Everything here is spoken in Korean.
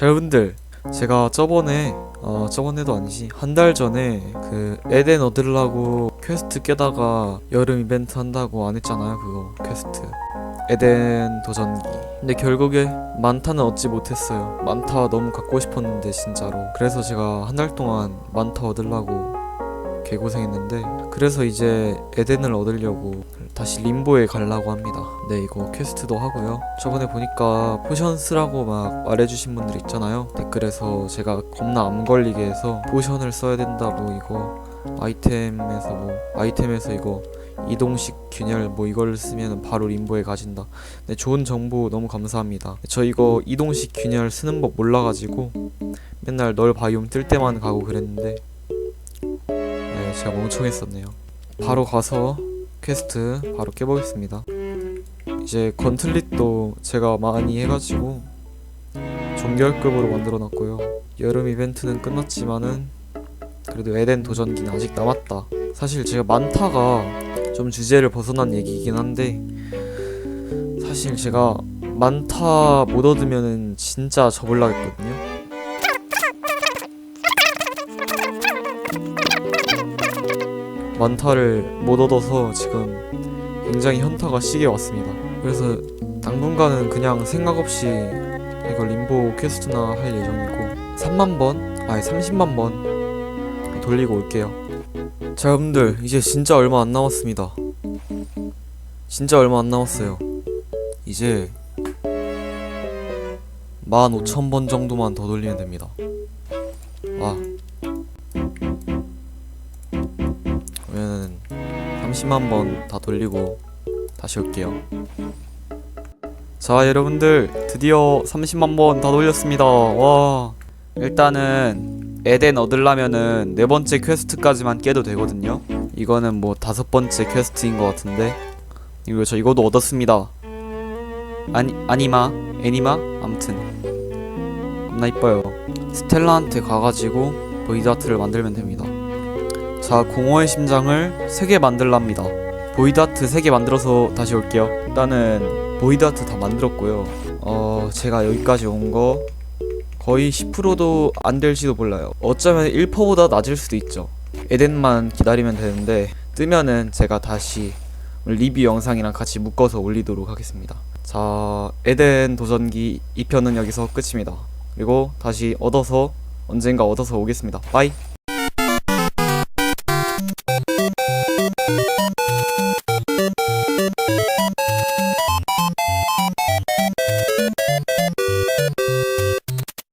자 여러분들 제가 저번에 어 저번에도 아니지 한 달 전에 그 에덴 얻으려고 퀘스트 깨다가 여름 이벤트 한다고 안 했잖아요 그거 퀘스트. 에덴 도전기. 근데 결국에 만타는 얻지 못했어요. 만타 너무 갖고 싶었는데 진짜로. 그래서 제가 한 달 동안 만타 얻으려고 개고생했는데 그래서 이제 에덴을 얻으려고 다시 림보에 가려고 합니다. 네 이거 퀘스트도 하고요. 저번에 보니까 포션 쓰라고 막 말해주신 분들 있잖아요. 댓글에서 제가 겁나 암 걸리게 해서 포션을 써야 된다고 이거 아이템에서 뭐 아이템에서 이거 이동식 균열 뭐 이걸 쓰면 바로 림보에 가진다. 네 좋은 정보 너무 감사합니다. 저 이거 이동식 균열 쓰는 법 몰라가지고 맨날 널 바이옴 뜰 때만 가고 그랬는데 네, 제가 멍청했었네요. 바로 가서 퀘스트 바로 깨보겠습니다. 이제 건틀릿도 제가 많이 해가지고 종결급으로 만들어놨고요. 여름 이벤트는 끝났지만은 그래도 에덴 도전기는 아직 남았다. 사실 제가 만타가 좀 주제를 벗어난 얘기이긴 한데 사실 제가 만타 못 얻으면은 진짜 접을라겠거든요. 만타를 못 얻어서 지금 굉장히 현타가 시게 왔습니다. 그래서 당분간은 그냥 생각 없이 이거 림보 퀘스트나 할 예정이고 3만 번, 아니 30만 번 돌리고 올게요. 자 여러분들 이제 진짜 얼마 안 남았습니다. 진짜 얼마 안 남았어요. 이제 15,000번 정도만 더 돌리면 됩니다. 아 30만 번다 돌리고 다시 올게요. 자, 여러분들 드디어 30만 번 다 돌렸습니다. 와. 일단은 에덴 얻으려면은 네 번째 퀘스트까지만 깨도 되거든요. 이거는 뭐 다섯 번째 퀘스트인 것 같은데. 이거 저 이거도 얻었습니다. 아니 아니마 애니마 아무튼 겁나 이뻐요. 스텔라한테 가가지고 보이드아트를 만들면 됩니다. 자, 공허의 심장을 3개 만들랍니다. 보이드아트 3개 만들어서 다시 올게요. 일단은 보이드아트 다 만들었고요. 어, 제가 여기까지 온 거 거의 10%도 안 될지도 몰라요. 어쩌면 1%보다 낮을 수도 있죠. 에덴만 기다리면 되는데 뜨면은 제가 다시 리뷰 영상이랑 같이 묶어서 올리도록 하겠습니다. 자, 에덴 도전기 2편은 여기서 끝입니다. 그리고 다시 얻어서 언젠가 얻어서 오겠습니다. 빠이.